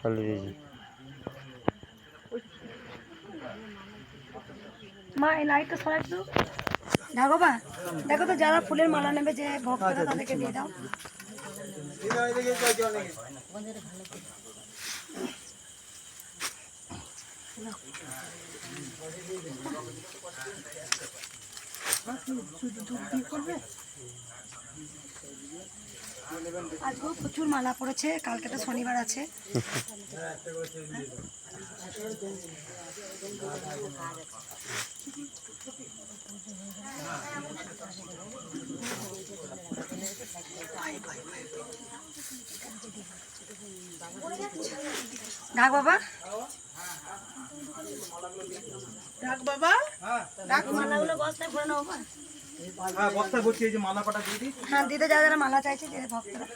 তাহলে দিয়েছি মা এই লাইটটা সরাই একটু ঢাকো বা দেখো তো যারা ফুলের মালা নেবে যে ভক্তরা তাদেরকে দিয়ে দাও। আজকেও প্রচুর মালা পড়েছে কালকে তো শনিবার আছে। ঢাক বাবা। ডাক বাবা। ঢাক মালাগুলো বস্তায় ভরে নেব? হ্যাঁ বস্তা ভর্তি এই যে মালা কটা দিয়ে দিই। হ্যাঁ দিতে যারা যারা মালা চাইছে যে ভক্তরা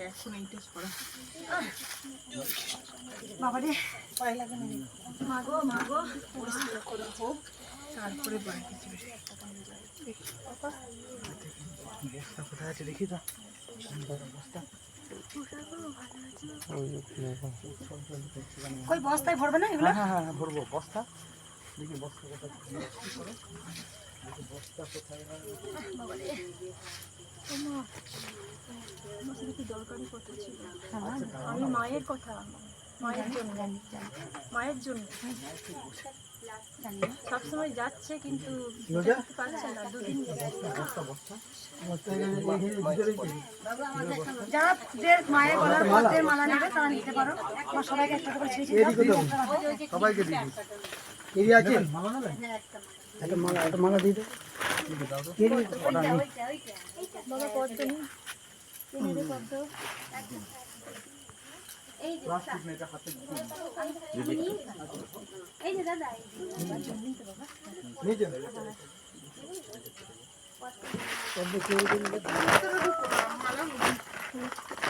তাহলে এখন এইটা করা। বাবা পায়ে লাগে না। মাগো মাগো পরিষ্কার করে হোক তারপরে বাড়িতে যাবে বস্তা কোথায় আছে দেখি তো? বস্তা। ওই কই বস্তায় ভরবে না এগুলো? হ্যাঁ হ্যাঁ হ্যাঁ ভরবো বস্তা। দেখি বস্তা কোথায় দেখি বস্তা কোথায় আমি মায়ের কথা মায়ের জন্য মায়ের জন্য। সবসময় যাচ্ছে কিন্তু না দুদিন। যারা মায়ের গলার মালা নেবে তারা নিতে পারো। আমার সবাইকে একটা করে ছিঁড়ে ছিঁড়ে দাও। সবাইকে দিবি আছে? একটা মালা একটা মালা দিয়ে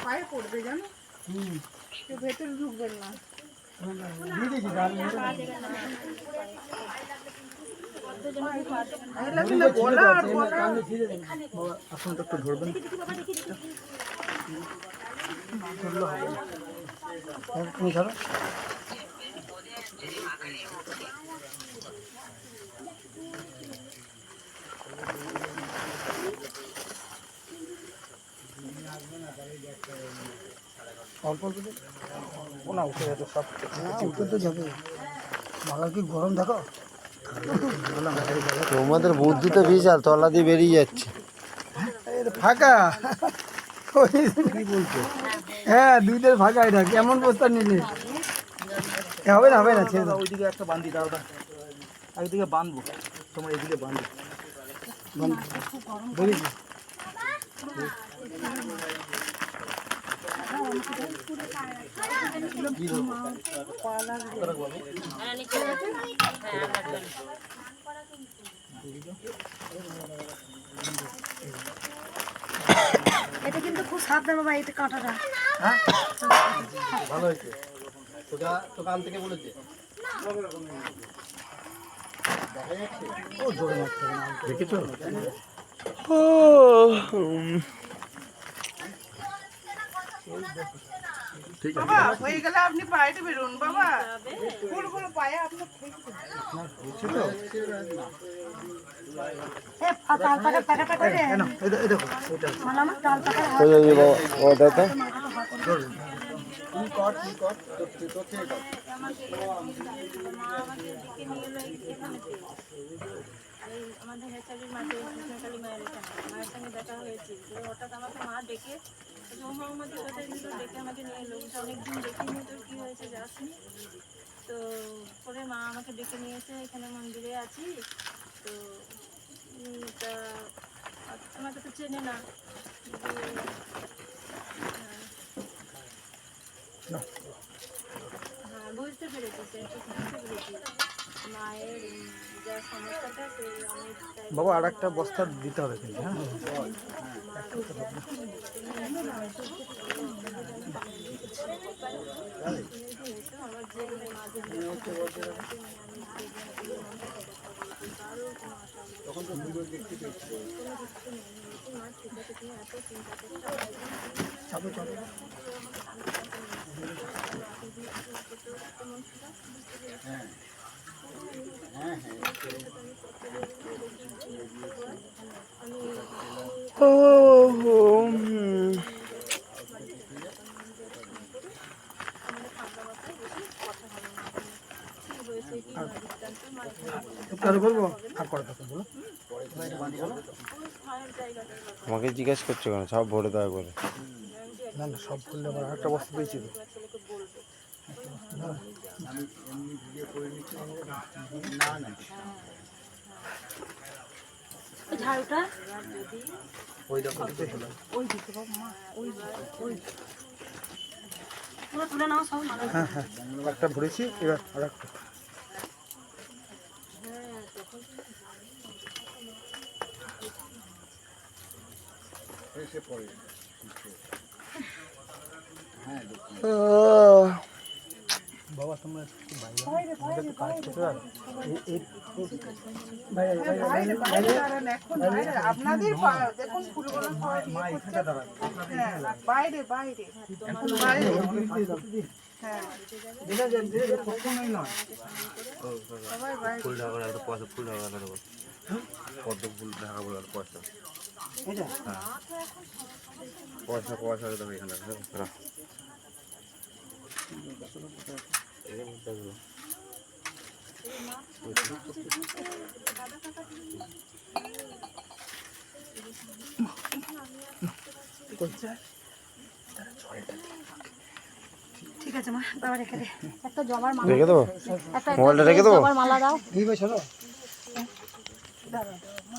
পায়ে পড়বে জানো কেউ ভেতরে ঢুকবেন না তো একটু ধরবেন। হ্যাঁ, তুমি ধরো অল্প অল্প না উঠে যাবে সব উঠে তো যাবে মালা কি গরম দেখো তোমাদের বুদ্ধি তো বিশাল তলা দিয়ে বেরিয়ে যাচ্ছে। ফাঁকা? হ্যাঁ দুইটার ফাঁকা এটা। কেমন প্রস্তাব নিলে? হবে না হবে না ছেড়ে দাও। ওইদিকে একটা বান্ধি দাও একদিকে বাঁধবো। তোমার এদিকে বাঁধবো বুঝেছি এটা কিন্তু খুব সাবধান বাবা এটা কাঁটাটা। হ্যাঁ ভালো হয়েছে। তোরা দোকান থেকে বলেছে? ও জোরে মারতে হবে না দেখেছো বাবা হয়ে গেলে আপনি পায়েটা বেরোন বাবা ফুল ফুল পায়ে আপনার এ আর তাল পাকা পাকাটা করে দে কেন এই দেখো, এই দেখো এটা মালা আমার তাল পাকার ওই ওই যে বাবা বাবা দেখো তুই কর তুই কর তোর তোর থেকে কর এই আমাদের হেচারির মাঠে কৃষ্ণকালী মায়ের এখানে মায়ের সঙ্গে দেখা হয়েছে তো হঠাৎ আমাকে মা ডেকে ডেকে আমাকে নিয়ে অনেকদিন তোর কী হয়েছে তো পরে মা আমাকে ডেকে নিয়ে এসে এখানে মন্দিরে আছি। তো তা, আমাকে তো চেনে না। হ্যাঁ। বুঝতে পেরেছি মায়ের বাবা আর একটা বস্তা দিতে হবে কিন্তু হ্যাঁ? চালু করব আর বলো আমাকে জিজ্ঞেস করছ কেন? সব ভরে দেওয়া করে না না, সব করলে আবার একটা বস্তু পেয়েছি তো। ওই ঝাড়ুটা? ওই দেখো পুরো তুলে নাও সব হ্যাঁ হ্যাঁ একটা ভরেছি এবার আর একটা। একটু বাইরে আমাদের তো কাজ করতে পারো এই- এই বাইরে বাইরে বাইরে বাইরে দাঁড়ান, এখন বাইরে। আপনাদের দেখুন ফুলগুলো হ্যাঁ, বাইরে বাইরে। বাইরে। হ্যাঁ। ফুল ঢাকা একটা পয়সা ফুল ঢাকা দেবো পদ্ম ফুল ঢাকা বলে পয়সা? এটা? পয়সা পয়সা দেবো এখানে। রাখ। ঠিক আছে মা বাবা রেখে দে। একটা জবার মালা রেখে দেবো? একটা মোবাইলটা রেখে দেবো? মালা দাও। এই বছর।